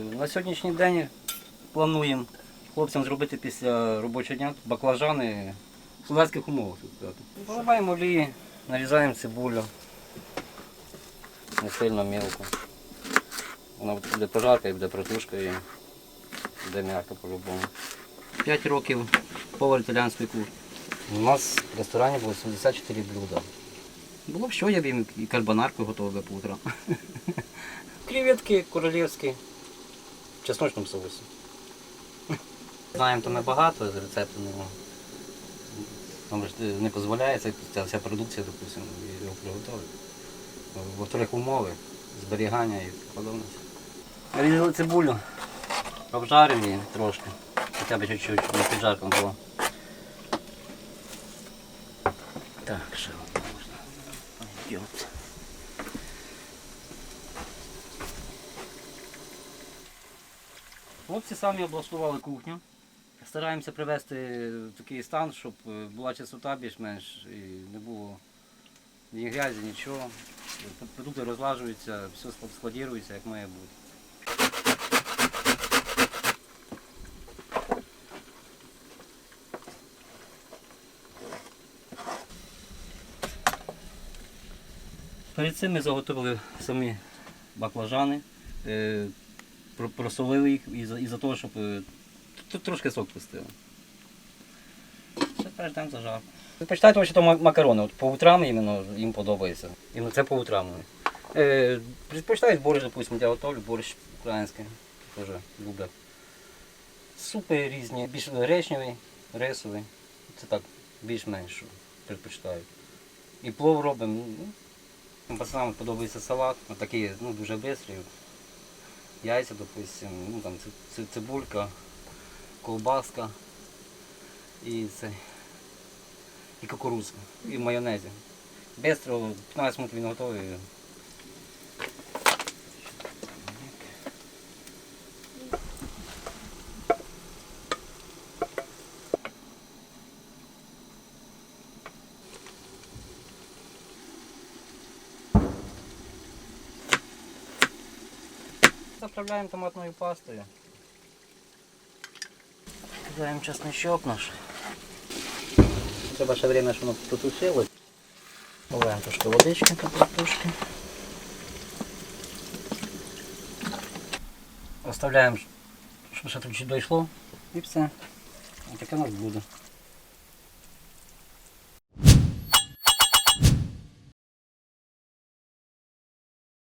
На сьогоднішній день плануємо хлопцям зробити після робочого дня баклажани в солдатських умовах. Поливаємо олії, нарізаємо цибулю. Не сильно мілко. Вона буде пожарка і буде протушка і буде м'яко по-любому. 5 років повар італіанської кухні. У нас в ресторані було 74 блюда. Було б що, я б їм і карбонарку готував би по утрам. Креветки королівські в чесночному соусі. Знаємо то ми багато, з рецепту не Нам ж не дозволяє ця, вся продукція, допустимо, його приготувати. Во-вторых, умови, зберігання і подобне. Різали цибулю, обжарив її трошки, хоча б чуть-чуть, не піджарком було. Так, що можна? Йот. Хлопці самі облаштували кухню. Стараємося привести в такий стан, щоб е, була чистота більш-менш і не було ні грязі, нічого. Продукти розлажуються, все складірується, як має бути. Перед цим ми заготовили самі баклажани, про- просолили їх із-за із того, щоб е, трошки сок пустили. Все перейдемо зажарку. Почитайте, що то макарони. От по утрам іменно їм подобається. Іменно це по утрам. Е, предпочитають борщ, допустим, я готовлю, борщ український. Теж люблять. Супи різні, більш гречневий, рисовий. Це так, більш-менш предпочитають. І плов робимо. Ну, Пацанам подобається салат, такий ну, дуже швидкий. Яйця, допустим, ну, там, ци- ци- цибулька, колбаска і це, і кукурудзка, і майонезі. Бестро, 15 минут він готовий. Заправляємо томатною пастою. Кидаємо чесночок наш. Треба ще время, щоб воно потушилось. Додаємо трошки водички капустушки. Оставляємо, щоб ще тут чуть дійшло. І все. Ось таке у нас буде.